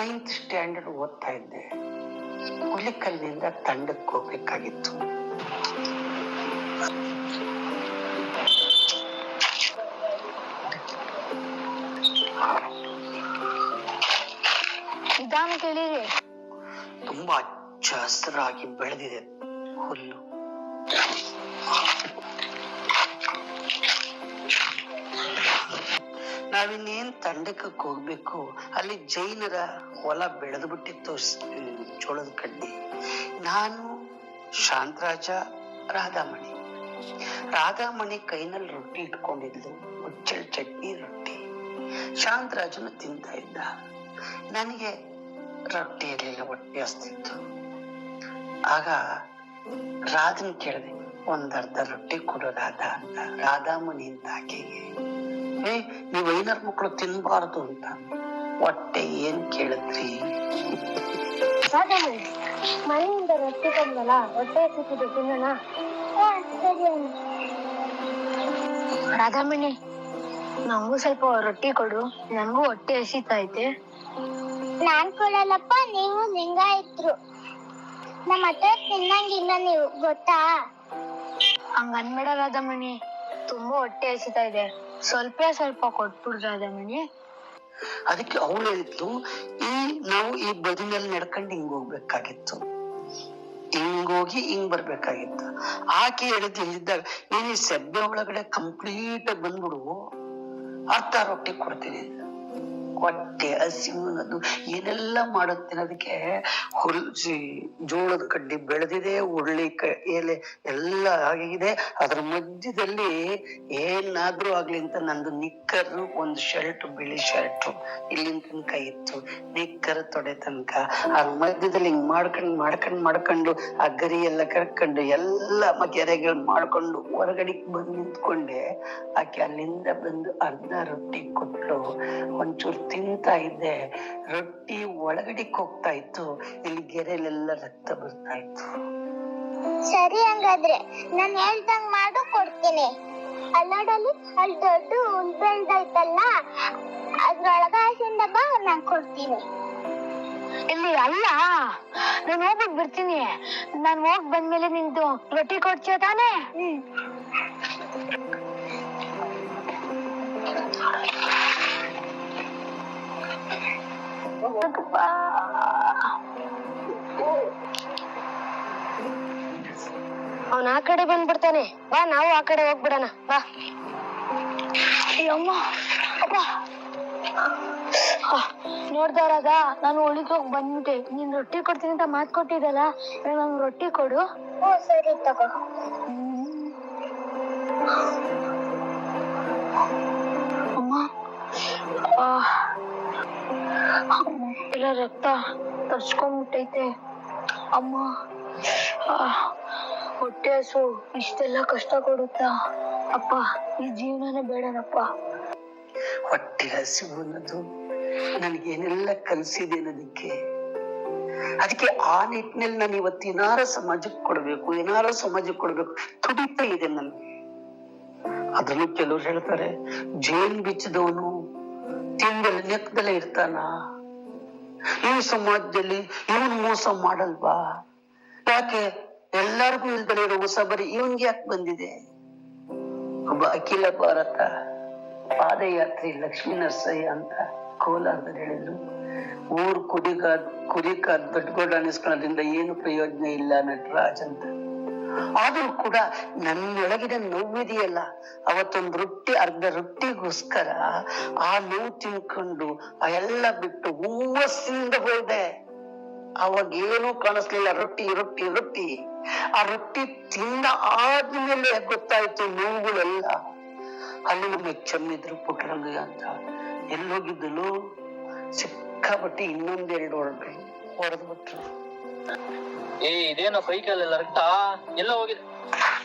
Ninth standard ಓದ್ತಾ ಇದ್ದೆ. ಹುಲಿಕಲ್ಲಿಂದ ತಂಡಕ್ಕೆ ಹೋಗ್ಬೇಕಾಗಿತ್ತು. ತುಂಬಾ ಹಚ್ಚ ಹಸಿರಾಗಿ ಬೆಳೆದಿದೆ ಹುಲ್ಲು. ನಾವಿನ್ನೇನ್ ತಂಡಕ್ಕೆ ಹೋಗ್ಬೇಕು? ಅಲ್ಲಿ ಜೈನರ ಹೊಲ ಬೆಳೆದು ಬಿಟ್ಟಿತ್ತು ಜೋಳದ ಕಡ್ಡಿ. ನಾನು ಶಾಂತರಾಜ ರಾಧಾಮಣಿ. ರಾಧಾಮಣಿ ಕೈನಲ್ಲಿ ರೊಟ್ಟಿ ಇಟ್ಕೊಂಡಿದ್ಲು ಹುಚ್ಚಳ ಚಟ್ನಿ ರೊಟ್ಟಿ. ಶಾಂತರಾಜನ ತಿಂತ ಇದ್ದ. ನನಗೆ ರೊಟ್ಟಿ ಇರಲಿಲ್ಲ, ಹೊಟ್ಟೆ ಹಸ್ತಿತ್ತು. ಆಗ ರಾಧನ್ ಕೇಳಿದೆ, ಒಂದರ್ಧ ರೊಟ್ಟಿ ಕೊಡು ರಾಧಾ ಅಂತ. ರಾಧಾಮಣಿ ಅಂತ ಆಕೆಗೆ. ಏ ನೀವ್ ವೈನರ್ ಮಕ್ಕಳು ತಿನ್ಬಾರದು ಅಂತ. ಹೊಟ್ಟೆ ಏನ್ ಕೇಳಿದ್ರಿ ರಾಧಮಣಿ ಮನೆಯಿಂದ ರೊಟ್ಟಿ ತಂದಲ್ಲ ಹೊಟ್ಟೆ ಸಿಕ್ಕಿದೆ ತಿನ್ನೋಣ? ಸರಿ ರಾಧಾಮಣಿ ನಂಗೂ ಸ್ವಲ್ಪ ರೊಟ್ಟಿ ಕೊಡು. ನಂಗೂ ಹೊಟ್ಟೆ ಹಸಿತೈತೆ ನಾನ್ ಕೊಡಲ್ಲಪ್ಪ ನೀವು ಲಿಂಗಾಯತ್ರು ನಮ್ಮ ಹತ್ರ ತಿನ್ನಂಗಿಲ್ಲ ನೀವು ಗೊತ್ತಾ? ಹಂಗ ಅನ್ಬೇಡ ರಾಧಾಮಣಿ. ತುಂಬಾ ಹೊಟ್ಟೆ ಹಸಿತಾ ಇದೆ. ಸ್ವಲ್ಪ ಸ್ವಲ್ಪ ಕೊಟ್ಬಿಡು ನನಗೆ ಅದಕ್ಕೆ ಅವಳು ಹೇಳಿದ್ಲು ಈ ನಾವು ಈ ಬದಿನಲ್ಲಿ ನಡ್ಕೊಂಡು ಹಿಂಗ್ ಹೋಗ್ಬೇಕಾಗಿತ್ತು. ಹಿಂಗೋಗಿ ಹಿಂಗ್ ಬರ್ಬೇಕಾಗಿತ್ತು. ಆಕೆ ಹೇಳಿದ್ದು ಹೇಳಿದ್ದಾಗ ನೀನ್ ಈ ಸೆಬ್ಬೆ ಒಳಗಡೆ ಕಂಪ್ಲೀಟ್ ಬಂದ್ಬಿಡು. ಅರ್ಧ ರೊಟ್ಟಿ ಕೊಡ್ತೀನಿ. ಹೊಟ್ಟೆ ಹಸಿವು ಅದು ಏನೆಲ್ಲ ಮಾಡುತ್ತೆ ಅದಕ್ಕೆ ಹುಲ್ಸಿ ಜೋಳದ ಕಡ್ಡಿ ಬೆಳೆದಿದೆ ಕ ಎಲೆ ಎಲ್ಲ ಆಗಿದೆ. ಅದ್ರ ಮಧ್ಯದಲ್ಲಿ ಏನಾದ್ರೂ ಆಗ್ಲಿ ಅಂತ ನಂದು ನಿಕ್ಕರ್ ಒಂದು ಶರ್ಟ್, ಬಿಳಿ ಶರ್ಟ್ ಇಲ್ಲಿನ ತನಕ ಇತ್ತು. ನಿಕ್ಕರ್ ತೊಡೆ ತನಕ. ಅದ್ರ ಮಧ್ಯದಲ್ಲಿ ಹಿಂಗ್ ಮಾಡ್ಕೊಂಡು, ಮಾಡ್ಕೊಂಡ್, ಮಾಡ್ಕೊಂಡು ಆ ಗರಿ ಎಲ್ಲ ಕರ್ಕೊಂಡು ಎಲ್ಲ ಗೆರೆಗಳು ಮಾಡ್ಕೊಂಡು ಹೊರಗಡೆ ಬಂದು ನಿಂತ್ಕೊಂಡೆ. ಆಕೆ ಅಲ್ಲಿಂದ ಬಂದು ಅರ್ಧ ರೊಟ್ಟಿ ಕೊಟ್ಲು ಒಂಚೂರು ತಿಂತಾ ಇದ್ದೆ. ರೊಟ್ಟಿ ಒಳಗಡೆ ಹೋಗ್ತಾ ಇತ್ತು. ಇಲ್ಲಿ ಗೆರೆಲೆಲ್ಲ ರಕ್ತ ಬರ್ತಾ ಇತ್ತು. ಸರಿ ಹಂಗಾದ್ರೆ ನಾನು ಹೇಳ್ದಂಗ್ ಮಾಡು ಕೊಡ್ತೀನಿ. ಅಲ್ಲಾಡಲ್ಲಿ ಅಲ್ಲಿ ದೊಡ್ಡ ಹುಲ್ ಐತಲ್ಲ ಅದ್ರೊಳಗ ಹಸಿಂದ ಬಾ ನಾನ್ ಕೊಡ್ತೀನಿ. ಇಲ್ಲಿ ಅಲ್ಲ ನಾನು ಹೋಗ್ಬಿಟ್ ಬರ್ತೀನಿ ನಾನು ಹೋಗ್ ಬಂದ್ಮೇಲೆ ನಿಂದು ರೊಟ್ಟಿ ಕೊಡ್ತೀಯ ತಾನೇ? ಅವನ್ ಆ ಕಡೆ ಬಂದ್ಬಿಡ್ತಾನೆ. ಬಾ ನಾವು ಆ ಕಡೆ ಹೋಗ್ಬಿಡಣ. ಬಾ. ಅಯ್ಯಮ್ಮ ಅಪ್ಪ. ನೋಡ್ದವ್ರಾಗ ನಾನು ಒಳಗೆ ಹೋಗಿ ಬಂದ್ಬಿಟ್ಟೆ. ನೀನ್ ರೊಟ್ಟಿ ಕೊಡ್ತೀನಿ ಅಂತ ಮಾತ್ ಕೊಟ್ಟಿದ್ದಲ್ಲ ರೊಟ್ಟಿ ಕೊಡು. ಸರಿ ತಗೋ. ರಕ್ತ ತರ್ಸ್ಕೊಂಡ್ಬಿಟ್ಟೈತೆ ಅಮ್ಮ ಹೊಟ್ಟೆ ಹಸು ಇಷ್ಟೆಲ್ಲ ಕಷ್ಟ ಕೊಡುತ್ತಾ? ಅಪ್ಪ, ಈ ಜೀವನನೇ ಬೇಡನಪ್ಪ. ಹೊಟ್ಟೆ ಹಸಿವು ಅನ್ನೋದು ನನಗೇನೆಲ್ಲ ಕಲಿಸಿದೆ ಅನ್ನೋದಕ್ಕೆ ಅದಕ್ಕೆ ಆ ನಿಟ್ಟಿನಲ್ಲಿ ನಾನು ಇವತ್ತು ಏನಾರ ಸಮಾಜಕ್ಕೆ ಕೊಡ್ಬೇಕು, ಏನಾರ ಸಮಾಜಕ್ಕೆ ಕೊಡ್ಬೇಕು, ತುಡಿತಾ ಇದೆ ನನಗೆ ಅದನ್ನು ಕೆಲವ್ರು ಹೇಳ್ತಾರೆ, ಜೇನ್ ಬಿಚ್ಚದವನು ತಿಂದಲೆ ನೆಕ್ಕದಲ್ಲೇ ಇರ್ತಾನ? ಈ ಸಮಾಜದಲ್ಲಿ ಇವನ್ ಮೋಸ ಮಾಡಲ್ವಾ? ಯಾಕೆ? ಎಲ್ಲರಿಗೂ ಇಲ್ದಲೇ ಇರೋ ಹೊಸ ಬರಿ ಇವನ್ಗೆ ಯಾಕೆ ಬಂದಿದೆ? ಒಬ್ಬ ಅಖಿಲ ಭಾರತ ಪಾದಯಾತ್ರಿ ಲಕ್ಷ್ಮೀ ನರಸಯ್ಯ ಅಂತ ಕೋಲಾರದ ಹೇಳಿದ್ರು. ಊರ್ ಕುಡಿಗಾದ್ ಕುರಿಕಾದ್ ದೊಡ್ಡ ಅನಿಸ್ಕೊಳ್ಳೋದ್ರಿಂದ ಏನು ಪ್ರಯೋಜನ ಇಲ್ಲ ನಟರಾಜ್ ಅಂತ. ಆದ್ರೂ ಕೂಡ ನನ್ನೊಳಗಿನ ನೋವಿದೆಯಲ್ಲ, ಅವತ್ತೊಂದು ರೊಟ್ಟಿ, ಅರ್ಧ ರೊಟ್ಟಿಗೋಸ್ಕರ ಆ ನೋವು ತಿನ್ಕೊಂಡು ಆ ಎಲ್ಲ ಬಿಟ್ಟು ಹೂವಸ್ಸಿಂದ ಹೋದೆ. ಅವಾಗ ಏನೂ ಕಾಣಿಸ್ಲಿಲ್ಲ, ರೊಟ್ಟಿ ರೊಟ್ಟಿ ರೊಟ್ಟಿ. ಆ ರೊಟ್ಟಿ ತಿಂದ ಆದ್ಮೇಲೆ ಗೊತ್ತಾಯ್ತು ನೋವುಗಳೆಲ್ಲ. ಅಲ್ಲಿ ನಮಗೆ ಚೆನ್ನಿದ್ರು ಅಂತ. ಎಲ್ಲೋಗಿದ್ದಲು ಸಿಕ್ಕಾಪಟ್ಟಿ ಇನ್ನೊಂದೆರಡು ಹೊರಡ್ರಿ ಹೊಡೆದ್ಬಿಟ್ರು ಏ ಇದೇನೋ ಕೈ ಕಾಲೆಲ್ಲ ರಕ್ತ ಎಲ್ಲ ಹೋಗಿದೆ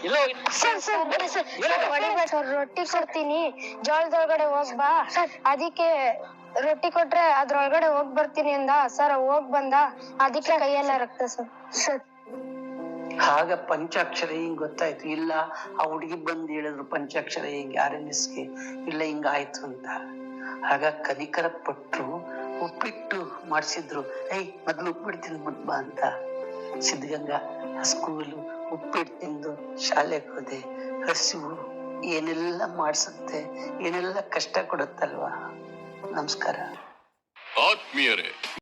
ಎಲ್ಲ ಹೋಗಿದೆ ಸರ್ ಸರ್ ಬೇಡ ಸರ್. ಹೊಡಿಬೇಡ ಸರ್ ರೊಟ್ಟಿ ಕೊಡ್ತೀನಿ. ಜೋಳದೊಳಗಡೆ ಹೋಗ್ ಬಾ ಅದಕ್ಕೆ ರೊಟ್ಟಿ ಕೊಟ್ರೆ ಅದ್ರೊಳಗಡೆ ಹೋಗ್ ಬರ್ತೀನಿ ಅಂದ. ಸರ್ ಹೋಗ್ ಬಂದ. ಅದಕ್ಕೆ ಕೈಯೆಲ್ಲ ರಕ್ತ ಸರ್. ಸರ್. ಆಗ ಪಂಚಾಕ್ಷರ ಹಿಂಗ್ ಗೊತ್ತಾಯ್ತು. ಇಲ್ಲ ಆ ಹುಡುಗಿ ಬಂದು ಹೇಳಿದ್ರು ಪಂಚಾಕ್ಷರ ಹಿಂಗ್ ಆರ್ ಎನ್ ಎಸ್ಗೆ ಇಲ್ಲ ಹಿಂಗಾಯ್ತು ಅಂತ. ಆಗ ಕನಿಕರ ಪಟ್ರು ಉಪ್ಪಿಟ್ಟು ಮಾಡಿಸಿದ್ರು. ಏಯ್, ಮೊದ್ಲು ಉಪ್ಪಿಟ್ಟು ತಿಂದ್ಬಿಟ್ ಬಾ ಅಂತ. ಸಿದ್ಧಗಂಗಾ ಸ್ಕೂಲು ಉಪ್ಪಿಟ್ಟು ತಿಂದು ಶಾಲೆಗೆ ಹೋದೆ. ಹಸಿವು ಏನೆಲ್ಲ ಮಾಡಿಸುತ್ತೆ, ಏನೆಲ್ಲ ಕಷ್ಟ ಕೊಡುತ್ತಲ್ವಾ? ನಮಸ್ಕಾರ. ಆತ್ಮೀಯರೇ.